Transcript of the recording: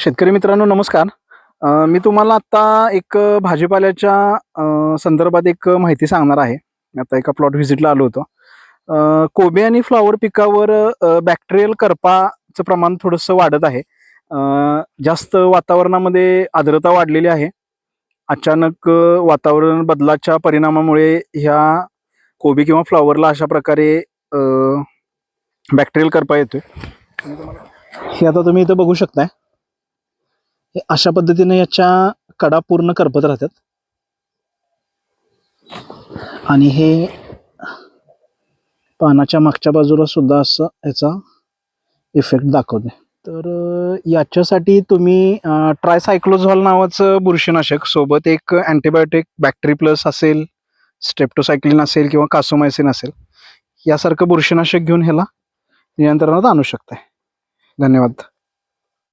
शेतकरी मित्रांनो नमस्कार. अ, मी तुम्हाला आता एक भाजीपाल्याच्या अ, संदर्भात एक माहिती सांगणार आहे. आता एका प्लॉट व्हिजिटला आलो होतो. अ, कोबी आणि फ्लॉवर पिकावर बॅक्टेरियल करपाचं प्रमाण थोडंसं वाढत आहे. अ, जास्त वातावरणामध्ये आर्द्रता वाढलेली आहे. अचानक वातावरण बदलाच्या परिणामामुळे ह्या कोबी किंवा फ्लॉवरला अशा प्रकारे बॅक्टेरियल करपा येतोय. हे आता तुम्ही इथं बघू शकताय. हे अशा पद्धतीने याच्या कडा पूर्ण करपत राहतात. आणि हे पानाच्या मागच्या बाजूला सुद्धा असं याचा इफेक्ट दाखवते. तर याच्यासाठी तुम्ही ट्रायसायक्लोझॉल नावाचं बुरशीनाशक सोबत एक अँटीबायोटिक बॅक्टेरी प्लस असेल स्ट्रेप्टोसायक्लिन असेल किंवा कासोमायसिन असेल यासारखं बुरशीनाशक घेऊन ह्याला नियंत्रणात आणू शकताय. धन्यवाद.